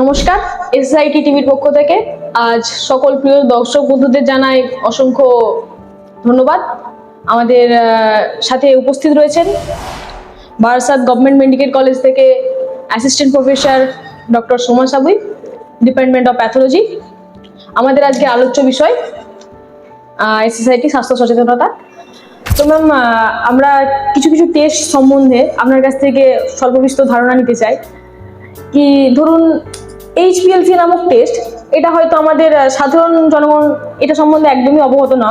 নমস্কার এসআইটি টিভির পক্ষ থেকে আজ সকল প্রিয় দর্শক বন্ধুদের জানাই অসংখ্য ধন্যবাদ। আমাদের সাথে উপস্থিত রয়েছেন বারাসাত গভর্নমেন্ট মেডিকেল কলেজ থেকে assistant professor doctor Soma Sabui department of pathology আমাদের আজকে আলোচ্য বিষয় এসএসআইটি স্বাস্থ্য সচেতনতা। তো ম্যাম আমরা কিছু কিছু টেস্ট সম্বন্ধে আপনার কাছ থেকে স্বল্প বিস্তর ধারণা নিতে চাই। কি ধরুন এইচপিএলসি নামক টেস্ট এটা হয়তো আমাদের সাধারণ জনগণ এটা সম্বন্ধে একদমই অবগত না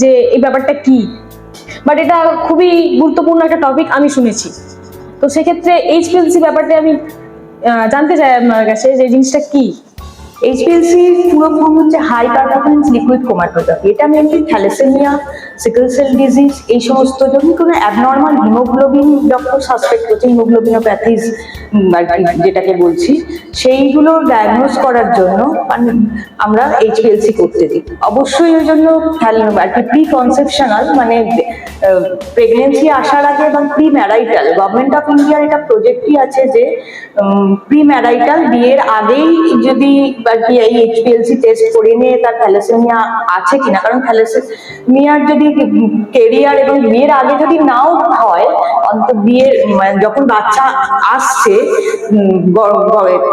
যে এই ব্যাপারটা কি। বাট এটা খুবই গুরুত্বপূর্ণ একটা টপিক আমি শুনেছি। তো সেক্ষেত্রে এইচপিএলসি ব্যাপারটা আমি জানতে চাই আপনার কাছে যে জিনিসটা কি। এইচপিএলসি পুরো ফর্ম হচ্ছে হাই পারফরমেন্স লিকুইড ক্রোমাটোগ্রাফি এটা mainly thalassaemia sickle cell disease এই সমস্ত যদি কোনো অ্যাবনর্মাল হিমোগ্লোবিন ডক্টর সাসপেক্ট করছে হিমোগ্লোবিনোপ্যাথিস যেটাকে বলছি, সেইগুলো ডায়াগনোজ করার জন্য আমরা এইচপিএলসি করতে দিই। অবশ্যই ওই জন্য আর কি প্রি কনসেপশনাল মানে প্রেগনেন্সি আসার আগে এবং প্রি ম্যারাইটাল গভর্নমেন্ট অফ ইন্ডিয়ার এটা প্রজেক্টই আছে যে প্রি ম্যারাইটাল বিয়ের আগেই যদি এই এইচপিএলসি টেস্ট করে নিয়ে তার থ্যালাসেমিয়া আছে কিনা? কারণ থ্যালাসেমিয়ার যদি কেরিয়ার এবং বিয়ের আগে যদি নাও হয়, অন্তত বিয়ের মানে যখন বাচ্চা আসছে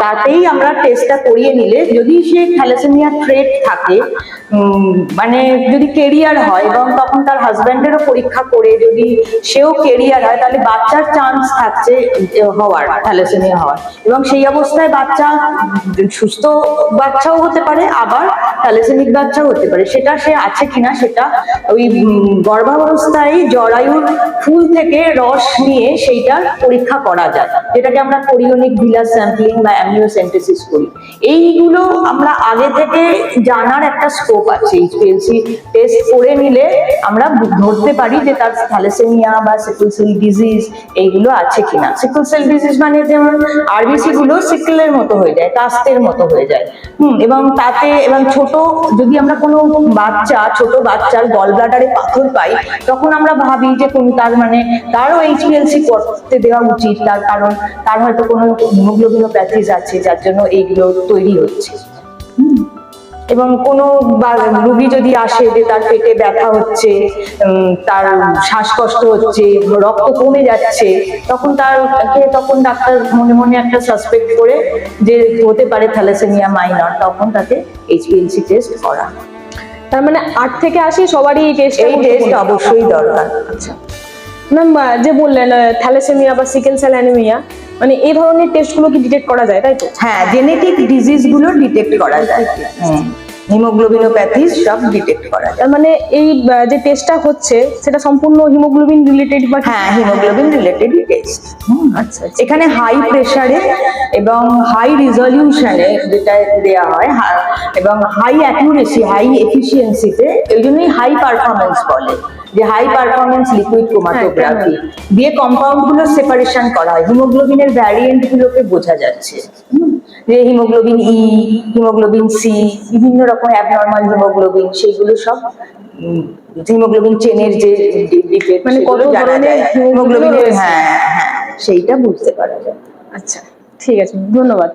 তাতেই আমরা টেস্টটা করিয়ে নিলে যদি সে থ্যালাসেমিয়া ট্রেট থাকে মানে যদি কেরিয়ার হয় এবং তখন তার হাজব্যান্ডেরও পরীক্ষা করে যদি সেও কেরিয়ার হয়, তাহলে বাচ্চার চান্স থাকছে হওয়ার থ্যালাসেমিয়া হওয়ার। এবং সেই অবস্থায় বাচ্চা সুস্থ বাচ্চাও হতে পারে, আবার থ্যালাসেমিক বাচ্চাও হতে পারে। সেটা সে আছে কিনা সেটা ওই গর্ভাবস্থায় জরায়ুর ফুল থেকে রস নিয়ে সেইটার পরীক্ষা করা যায়। যেটাকে আমরা কোরিওনিক ভিলাস স্যাম্পলিং বা অ্যামিওসেন্টেসিস করি এইগুলো আমরা আগে থেকে জানার একটা স্কোপ আছে। এইচপিএলসি টেস্ট করে নিলে আমরা ধরতে পারি যে তার থ্যালাসেমিয়া বা সিকল ডিজিজ এইগুলো আছে কিনা। সিকল ডিজিজ মানে যেমন আরবিসি গুলো সিকলের মতো হয়ে যায় কাস্তের মতো হয়ে যায়। হুম, এবং তাতে, এবং ছোট, যদি আমরা কোনো বাচ্চা, ছোট বাচ্চার গল ব্লাডারে পাথর পাই, তখন আমরা ভাবি যে কোন তার মানে তারও এইচপিএলসি করতে দেওয়া উচিত, তার কারণ, তার হয়তো কোনো হিমোগ্লোবিনোপ্যাথিস আছে, যার জন্য এইগুলো তৈরি হচ্ছে হুম। এবং কোনো রুগী যদি আসে যে তার পেটে ব্যথা হচ্ছে তার শ্বাসকষ্ট হচ্ছে রক্ত কমে যাচ্ছে তখন তার কে তখন ডাক্তার মনে মনে একটা সাসপেক্ট করে যে হতে পারে থ্যালাসেমিয়া মাইনর তখন তাকে এইচপিএলসি টেস্ট করা। তার মানে আট থেকে আশি সবারই এই টেস্ট এই টেস্ট অবশ্যই দরকার। আচ্ছা। ম্যাম যে বললেন থ্যালাসেমিয়া বা সিকেল সেল অ্যানিমিয়া মানে এই ধরনের টেস্টগুলো কি ডিটেক্ট করা যায় তাই তো? হ্যাঁ জেনেটিক ডিজিজগুলো ডিটেক্ট করা যায়। হিমোগ্লোবিনোপ্যাথিস সব ডিটেক্ট করা যায়। তার মানে এই যে টেস্টটা হচ্ছে সেটা সম্পূর্ণ হিমোগ্লোবিন রিলেটেড বা হ্যাঁ হিমোগ্লোবিন রিলেটেড টেস্ট আচ্ছা আচ্ছা। এখানে হাই প্রেসারে এবং হাই রিজলিউশনে যেটা দেওয়া হয় এবং হাই অ্যাকুরেসি হাই এফিসিয়েন্সিতে এই জন্যই হাই পারফরমেন্স বলে। যে হাই পারফরমেন্স লিকুইড ক্রোমাটোগ্রাফি দিয়ে কম্পাউন্ডগুলো সেপারেশন করা হয়। হিমোগ্লোবিনের ভ্যারিয়েন্ট গুলোকে বোঝা যাচ্ছে। যে হিমোগ্লোবিন ই হিমোগ্লোবিন সি বিভিন্ন রকম অ্যাবনর্মাল হিমোগ্লোবিন সেগুলো সব হিমোগ্লোবিন চেনের যে মানে কত ধরনের হিমোগ্লোবিন রয়েছে। হ্যাঁ হ্যাঁ সেইটা বুঝতে পারা যায়। আচ্ছা ঠিক আছে ধন্যবাদ।